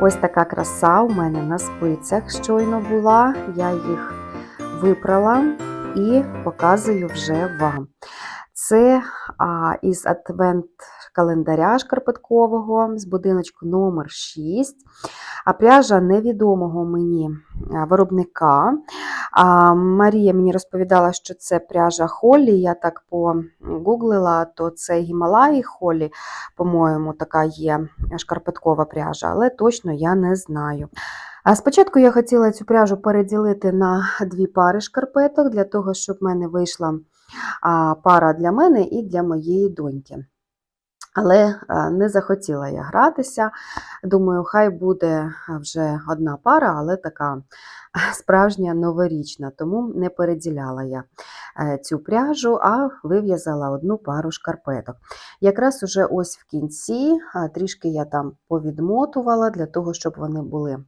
Ось така краса у мене на спицях щойно була. Я їх випрала і показую вже вам. Це із адвент-календаря шкарпеткового з будиночку номер 6 а пряжа невідомого мені виробника. Марія мені розповідала, що це пряжа Холлі. Я так погуглила, то це Гімалаї Холлі, по-моєму, така є шкарпеткова пряжа, але точно я не знаю. Спочатку я хотіла цю пряжу переділити на дві пари шкарпеток, для того, щоб в мене вийшла пара для мене і для моєї доньки. Але не захотіла я гратися. Думаю, хай буде вже одна пара, але така справжня новорічна, тому не переділяла я е, цю пряжу, а вив'язала одну пару шкарпеток. Якраз уже ось в кінці трішки я там повідмотувала для того, щоб вони були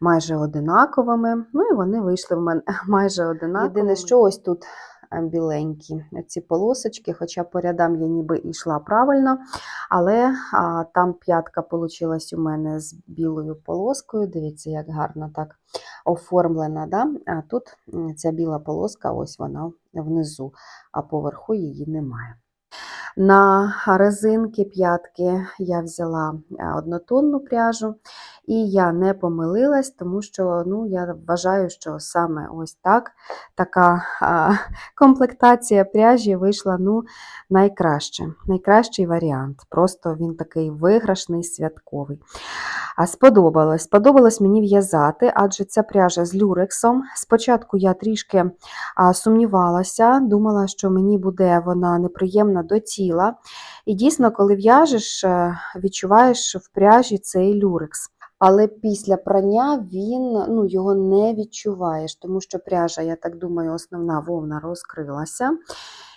майже одинаковими. Ну і вони вийшли в мене майже одинаковими. Єдине, що ось тут е, біленькі ці полосочки, хоча по рядам я ніби і йшла правильно, але а, там п'ятка вийшла у мене з білою полоскою. Дивіться, як гарно так оформлена. Да? А тут ця біла полоска, ось вона внизу, а поверху її немає. На резинки п'ятки я взяла однотонну пряжу, і я не помилилась, тому що ну, я вважаю, що саме ось так така а, комплектація пряжі вийшла ну, найкраще. Найкращий варіант. Просто він такий виграшний, святковий. А сподобалось. Сподобалось мені в'язати, адже ця пряжа з люрексом. Спочатку я трішки а, сумнівалася, думала, що мені буде вона неприємна до тіла. І дійсно, коли в'яжеш, е, відчуваєш в пряжі цей люрекс. Але після прання він ну, його не відчуваєш, тому що пряжа, я так думаю, основна вовна розкрилася.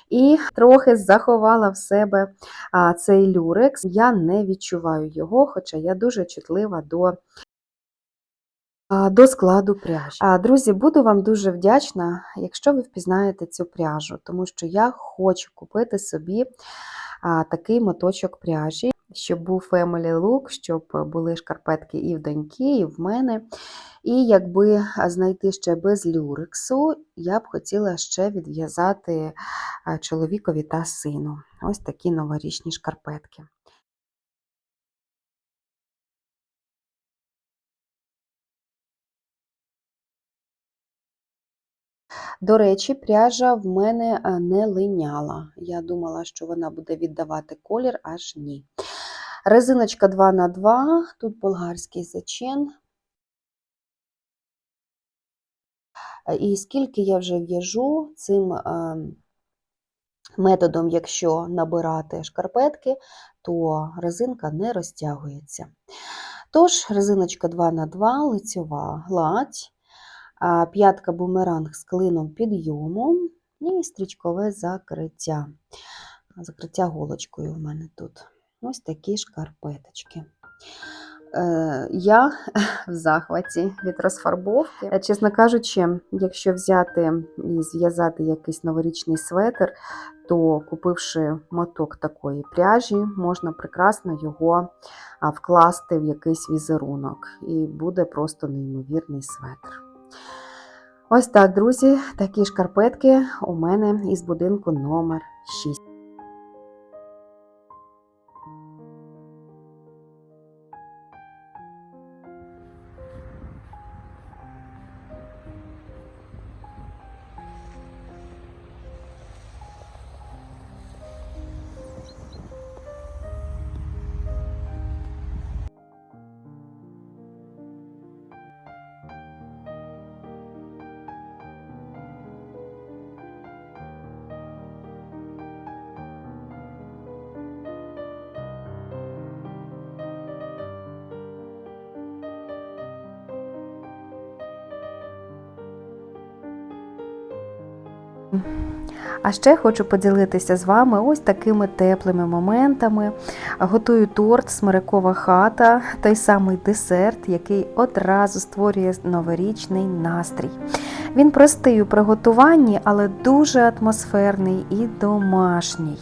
І трохи заховала в себе а, цей люрекс. Я не відчуваю його, хоча я дуже чутлива до, до складу пряжі. Друзі, буду вам дуже вдячна, якщо ви впізнаєте цю пряжу, тому що я хочу купити собі такий моточок пряжі, щоб був family look, щоб були шкарпетки і в доньки, і в мене. І якби знайти ще без люрексу, я б хотіла ще відв'язати чоловікові та сину. Ось такі новорічні шкарпетки. До речі, пряжа в мене не линяла. Я думала, що вона буде віддавати колір, аж ні. Резиночка 2х2, тут болгарський зачин. І скільки я вже в'яжу цим е, методом, якщо набирати шкарпетки, то резинка не розтягується. Тож, резиночка 2х2, лицьова гладь, п'ятка бумеранг з клином підйому і стрічкове закриття. Закриття голочкою в мене тут. Ось такі шкарпеточки. Е, Я в захваті від розфарбовки. Е, Чесно кажучи, якщо взяти і зв'язати якийсь новорічний светр, то купивши моток такої пряжі, можна прекрасно його вкласти в якийсь візерунок, і буде просто неймовірний светр. Ось так, друзі, такі шкарпетки у мене із будинку номер 6. А ще хочу поділитися з вами ось такими теплими моментами. Готую торт смирикова хата, той самий десерт, який одразу створює новорічний настрій. Він простий у приготуванні, але дуже атмосферний і домашній.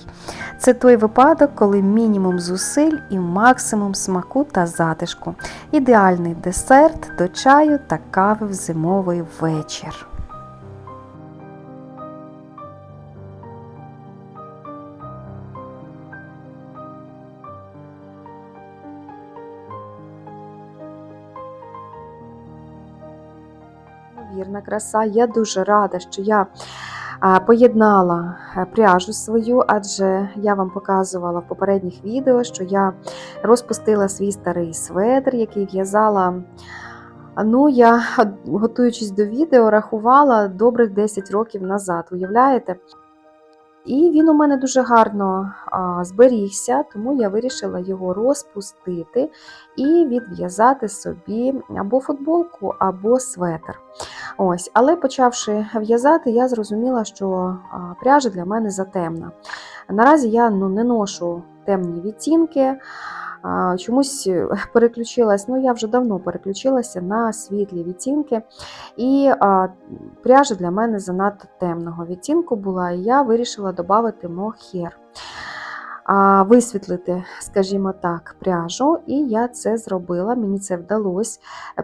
Це той випадок, коли мінімум зусиль і максимум смаку та затишку. Ідеальний десерт до чаю та кави в зимовий вечір. Краса. Я дуже рада, що я поєднала е, пряжу свою, адже я вам показувала в попередніх відео, що я розпустила свій старий светр, який в'язала. Ну, я, готуючись до відео, рахувала добрих 10 років назад, уявляєте? І він у мене дуже гарно а, зберігся, тому я вирішила його розпустити і відв'язати собі або футболку, або светр. Ось, Але почавши в'язати, я зрозуміла, що пряжа для мене затемна. Наразі я ну, не ношу темні відтінки. Чомусь переключилась, ну я вже давно переключилася на світлі відтінки, і а, пряжа для мене занадто темного відтінку була, і я вирішила додати мохер. А, Висвітлити, скажімо так, пряжу, і я це зробила, мені це вдалося.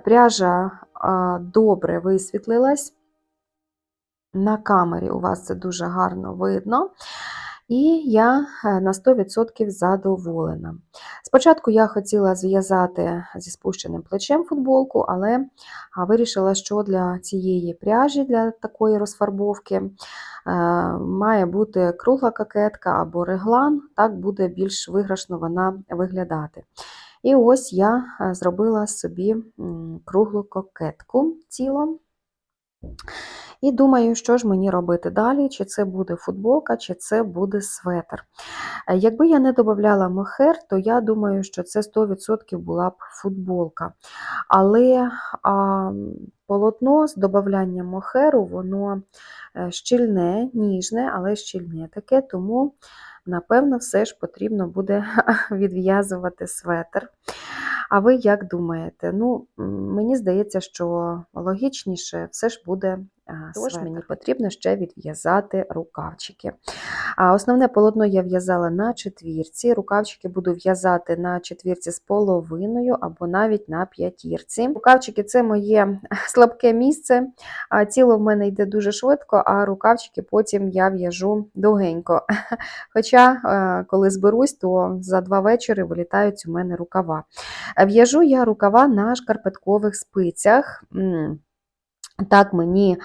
Пряжа добре висвітлилась. На камері у вас це дуже гарно видно. І я е, на 100% задоволена. Спочатку я хотіла зв'язати зі спущеним плечем футболку, але вирішила, що для цієї пряжі, для такої розфарбовки, е, має бути кругла кокетка або реглан, так буде більш виграшно вона виглядати. І ось я е, зробила собі круглу кокетку тілом. І думаю, що ж мені робити далі, чи це буде футболка, чи це буде светр. Е, якби я не додавала мохер, то я думаю, що це 100% була б футболка. Але а, полотно з додаванням мохеру, воно е, щільне, ніжне, але щільне таке, тому, напевно, все ж потрібно буде відв'язувати светр. А ви як думаєте? Ну, Мені здається, що логічніше все ж буде Тож мені потрібно ще відв'язати рукавчики. А Основне полотно я в'язала на четвірці, рукавчики буду в'язати на четвірці з половиною або навіть на п'ятірці. Рукавчики це моє слабке місце. Тіло в мене йде дуже швидко, а рукавчики потім я в'яжу довгенько. Хоча, е, коли зберусь, то за два вечори вилітають у мене рукава. В'яжу я рукава на шкарпеткових спицях. Так мені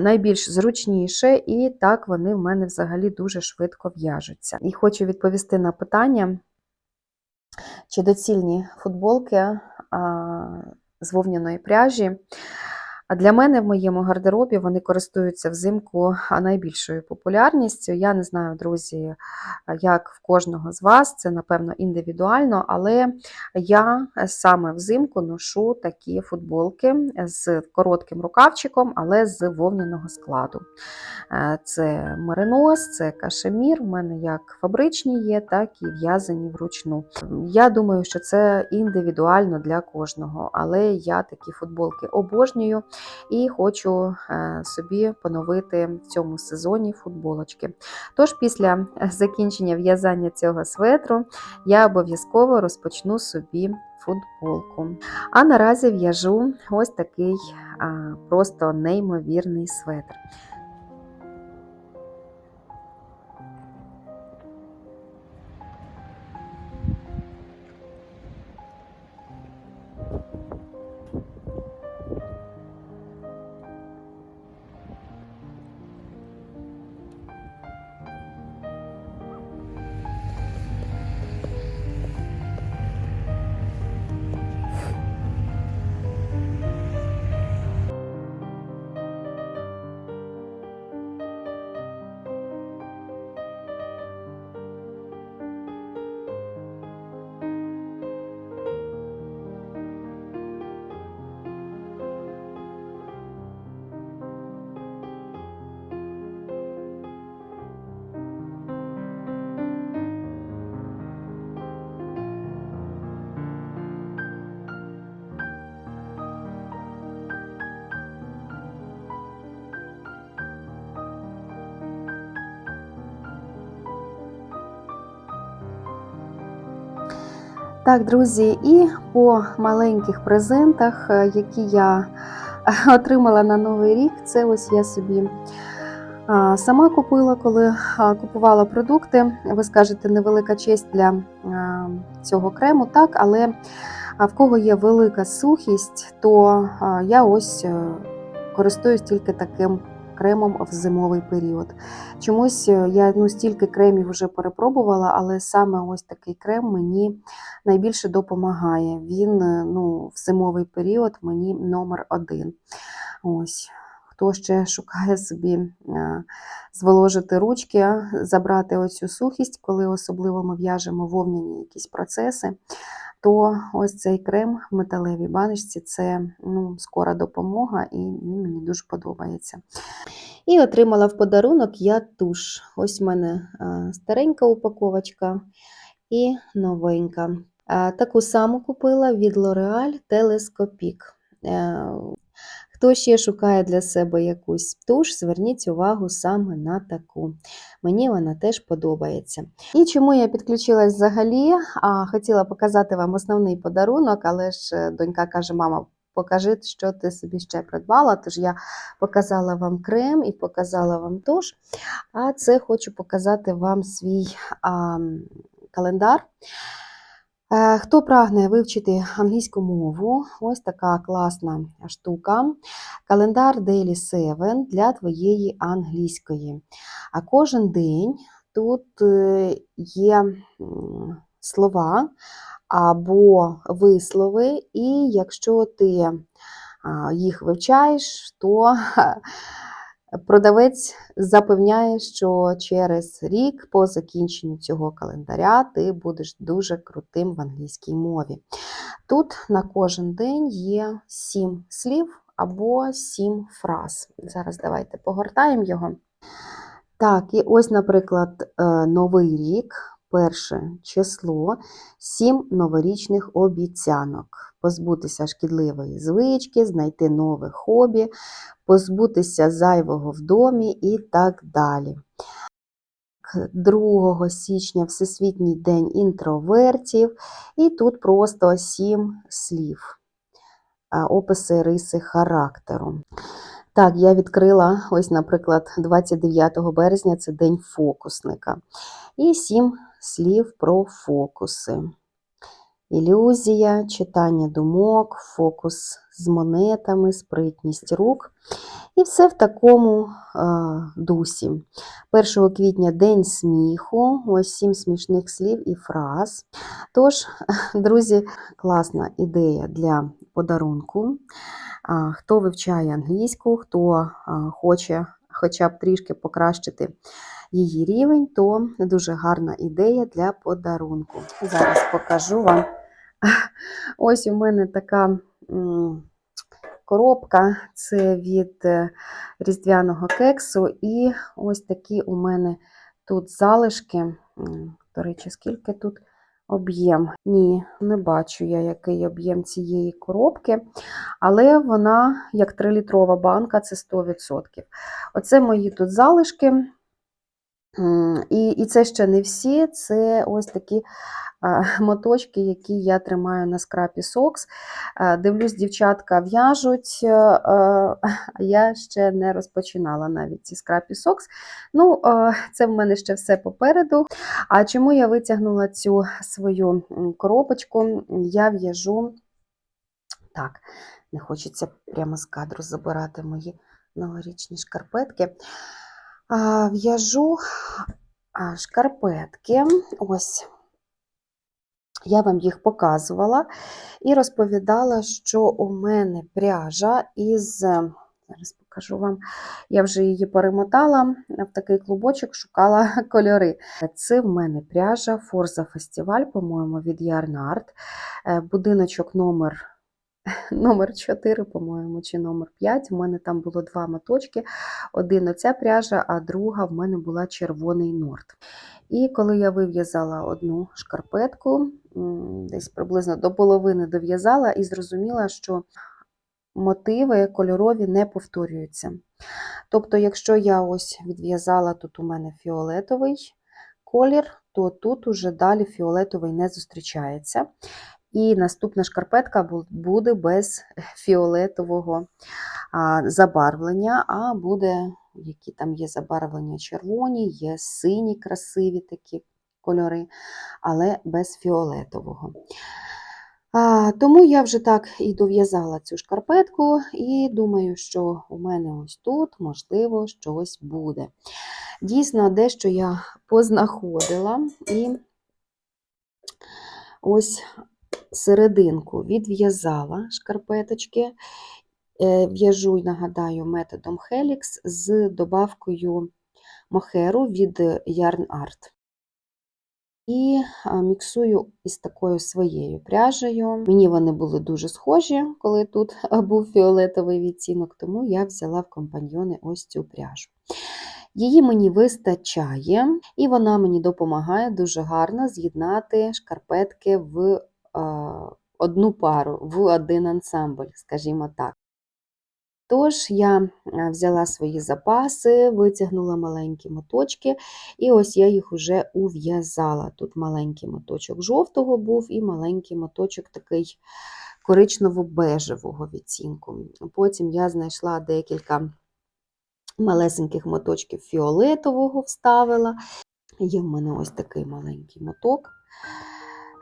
найбільш зручніше, і так вони в мене взагалі дуже швидко в'яжуться. І хочу відповісти на питання, чи доцільні футболки з вовняної пряжі. А для мене в моєму гардеробі вони користуються взимку найбільшою популярністю. Я не знаю, друзі, як в кожного з вас, це, напевно, індивідуально, але я саме взимку ношу такі футболки з коротким рукавчиком, але з вовняного складу. Е, це меринос, це кашемір. У мене як фабричні є, так і в'язані вручну. Я думаю, що це індивідуально для кожного, але я такі футболки обожнюю і хочу е, собі поновити в цьому сезоні футболочки. Тож, після закінчення в'язання цього светру я обов'язково розпочну собі футболку. А наразі в'яжу ось такий просто неймовірний светр. Так, друзі, і по маленьких презентах, е, які я отримала на Новий рік, це ось я собі сама купила, коли купувала продукти. Ви скажете, невелика честь для цього крему, так, але в кого є велика сухість, то я ось е, користуюсь тільки таким кремом в зимовий період. Чомусь е, я ну, стільки кремів вже перепробувала, але саме ось такий крем мені найбільше допомагає. Він е, ну, в зимовий період мені номер один. Ось. Хто ще шукає собі е, зволожити ручки, забрати оцю сухість, коли особливо ми в'яжемо вовняні якісь процеси, то ось цей крем в металевій баночці це ну, скора допомога, і він мені дуже подобається. І отримала в подарунок я туш. Ось в мене старенька упаковочка і новенька. Таку саму купила від L'Oreal Telescopic. Хто ще шукає для себе якусь туш, зверніть увагу саме на таку. Мені вона теж подобається. І чому я підключилась взагалі? А, хотіла показати вам основний подарунок, але ж е, донька каже: мама, покажи, що ти собі ще придбала. Тож я показала вам крем і показала вам туш. А це хочу показати вам свій а, календар. Е, Хто прагне вивчити англійську мову, ось така класна штука. Календар Daily 7 для твоєї англійської. А кожен день тут е, є слова або вислови, і якщо ти їх вивчаєш, то продавець запевняє, що через рік по закінченню цього календаря ти будеш дуже крутим в англійській мові. Тут на кожен день є сім слів або сім фраз. Зараз давайте погортаємо його. Так, і ось, наприклад, е, Новий рік, перше число, сім новорічних обіцянок. Позбутися шкідливої звички, знайти нове хобі, позбутися зайвого в домі і так далі. 2 січня Всесвітній день інтровертів, і тут просто сім слів, описи риси характеру. Так, я відкрила, ось, наприклад, 29 березня це день фокусника. І сім слів про фокуси. Ілюзія, читання думок, фокус з монетами, спритність рук. І все в такому е, дусі. 1 квітня день сміху, ось сім смішних слів і фраз. Тож, друзі, класна ідея для подарунку. Хто вивчає англійську, хто а, хоче хоча б трішки покращити її рівень, то дуже гарна ідея для подарунку. Зараз покажу вам. Ось у мене така коробка, це від е, різдвяного кексу, і ось такі у мене тут залишки. До речі, скільки тут об'єм? Ні, не бачу я, який об'єм цієї коробки, але вона, як 3-літрова банка, це 100%. Оце мої тут залишки. І, і це ще не всі, це ось такі моточки, які я тримаю на скрапі Сокс. Дивлюсь, дівчатка в'яжуть, е, е, а я ще не розпочинала навіть ці скрапі Сокс. Ну, е, це в мене ще все попереду. А чому я витягнула цю свою коробочку? Я в'яжу. Так, не хочеться прямо з кадру забирати мої новорічні шкарпетки. В'яжу шкарпетки. Ось. Я вам їх показувала і розповідала, що у мене пряжа із. Зараз покажу вам, я вже її перемотала в такий клубочок, шукала кольори. Це в мене пряжа Forza Festival, по-моєму, від Yarn Art. Е, Будиночок номер номер 4, по-моєму, чи номер 5. У мене там було два моточки. Один оця пряжа, а друга в мене була червоний норд. І коли я вив'язала одну шкарпетку, десь приблизно до половини дов'язала і зрозуміла, що мотиви кольорові не повторюються. Тобто, якщо я ось відв'язала, тут у мене фіолетовий колір, то тут уже далі фіолетовий не зустрічається. І наступна шкарпетка буде без фіолетового забарвлення, а буде, які там є забарвлення червоні, є сині, красиві такі кольори, але без фіолетового. Тому я вже так і дов'язала цю шкарпетку, і думаю, що у мене ось тут, можливо, щось буде. Дійсно, дещо я познаходила, і ось серединку відв'язала шкарпеточки. Е, В'яжу, нагадаю, методом Helix з добавкою мохеру від Yarn Art. І міксую із такою своєю пряжею. Мені вони були дуже схожі, коли тут був фіолетовий відтінок, тому я взяла в компаньйони ось цю пряжу. Її мені вистачає, і вона мені допомагає дуже гарно з'єднати шкарпетки в одну пару, в один ансамбль, скажімо так. Тож я взяла свої запаси, витягнула маленькі моточки, і ось я їх уже ув'язала. Тут маленький моточок жовтого був і маленький моточок такий коричнево-бежевого відцінку. Потім я знайшла декілька малесеньких моточків фіолетового вставила. Є в мене ось такий маленький моток.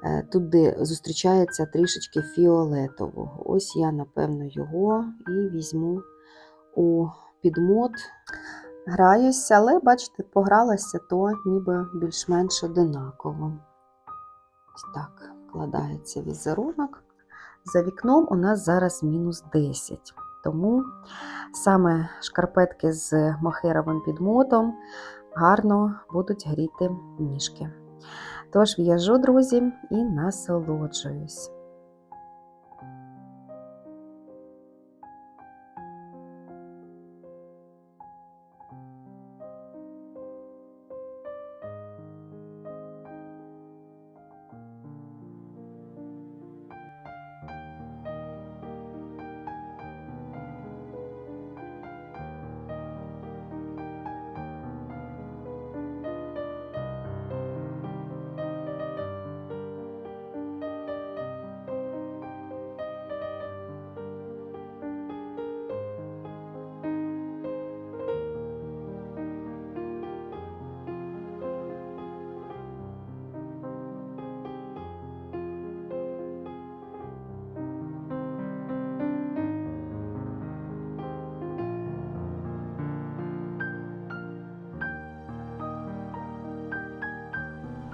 Е, Туди зустрічається трішечки фіолетового. Ось я, напевно, його і візьму у підмот. Граюся, але, бачите, погралася, то ніби більш-менш одинаково. Ось так вкладається візерунок. За вікном у нас зараз мінус 10. Тому саме шкарпетки з мохеровим підмотом гарно будуть гріти ніжки. Тож в'яжу, друзі, і насолоджуюсь.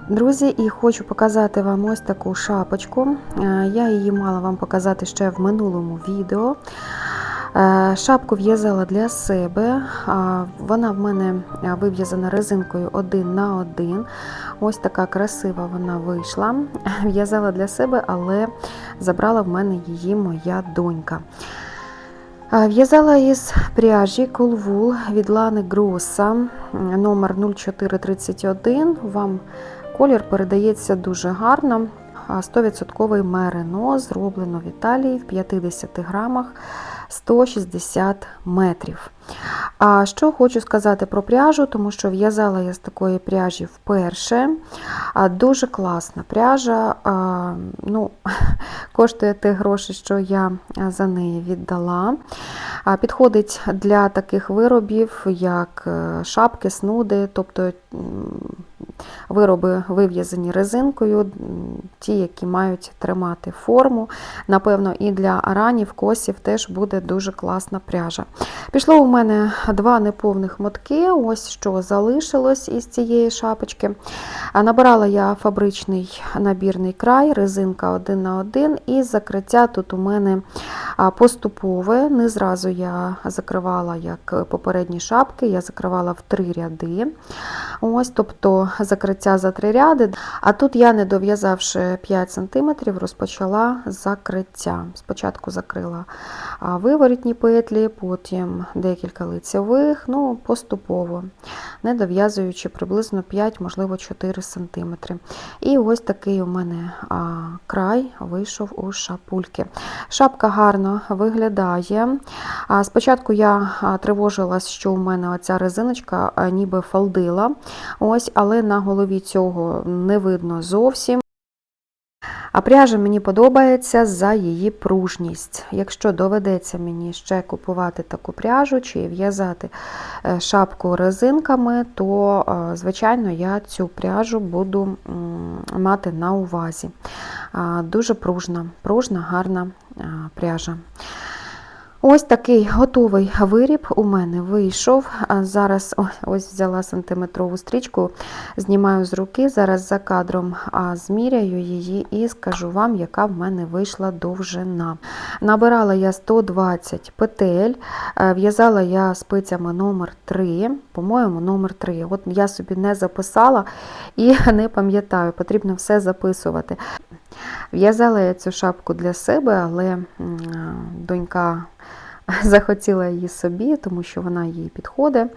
Друзі, і хочу показати вам ось таку шапочку. Е, Я її мала вам показати ще в минулому відео. Е, Шапку в'язала для себе. Вона в мене е, вив'язана резинкою один на один. Ось така красива вона вийшла. В'язала для себе, але забрала в мене її моя донька. В'язала із пряжі Wool від Лани Гроса номер 0431. Вам колір передається дуже гарно. А, 100% мерино зроблено в Італії в 50 грамах 160 метрів. А що хочу сказати про пряжу, тому що в'язала я з такої пряжі вперше. А, Дуже класна пряжа. а, Ну, коштує ті гроші, що я за неї віддала. А, Підходить для таких виробів, як е, шапки, снуди, тобто вироби вив'язані резинкою, ті, які мають тримати форму. Напевно, і для аранів, косів теж буде дуже класна пряжа. Пішло у мене два неповних мотки, ось що залишилось із цієї шапочки. Набирала я фабричний набірний край, резинка 1 на 1 і закриття тут у мене поступове. Не зразу я закривала, як попередні шапки, я закривала в три ряди. Ось, тобто закриття за три ряди. А тут я, не дов'язавши 5 см, розпочала закриття. Спочатку закрила виворітні петлі, потім декілька лицьових, ну, поступово, не дов'язуючи приблизно 5, можливо, 4 см. І ось такий у мене край вийшов у шапульки. Шапка гарно виглядає. Спочатку я тривожилась, що у мене оця резиночка ніби фалдила, ось, але на голові цього не видно зовсім. А пряжа мені подобається за її пружність. Якщо доведеться мені ще купувати таку пряжу чи в'язати е, шапку резинками, то, е, звичайно, я цю пряжу буду мати на увазі. Дуже пружна, пружна, гарна пряжа. Ось такий готовий виріб у мене вийшов. Зараз ось взяла сантиметрову стрічку, знімаю з руки, зараз за кадром зміряю її і скажу вам, яка в мене вийшла довжина. Набирала я 120 петель, е, в'язала я спицями номер 3, по-моєму, номер 3. От я собі не записала і не пам'ятаю, потрібно все записувати. В'язала я цю шапку для себе, але донька захотіла її собі, тому що вона їй підходить.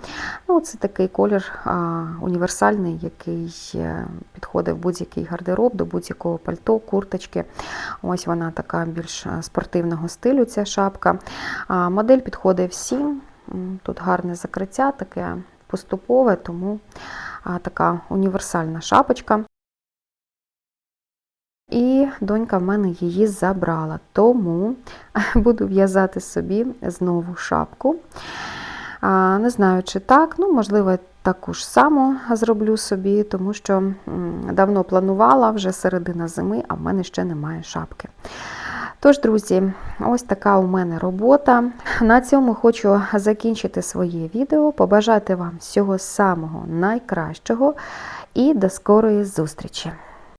Ну, це такий колір а, універсальний, який е, підходить в будь-який гардероб, до будь-якого пальто, курточки. Ось вона така більш е, спортивного стилю, ця шапка. А, модель підходить всім. Тут гарне закриття, таке поступове, тому така універсальна шапочка. І донька в мене її забрала, тому буду в'язати собі знову шапку. Не знаю, чи так, ну, можливо, таку ж саму зроблю собі, тому що давно планувала, вже середина зими, а в мене ще немає шапки. Тож, друзі, ось така у мене робота. На цьому хочу закінчити своє відео, побажати вам всього самого найкращого і до скорої зустрічі!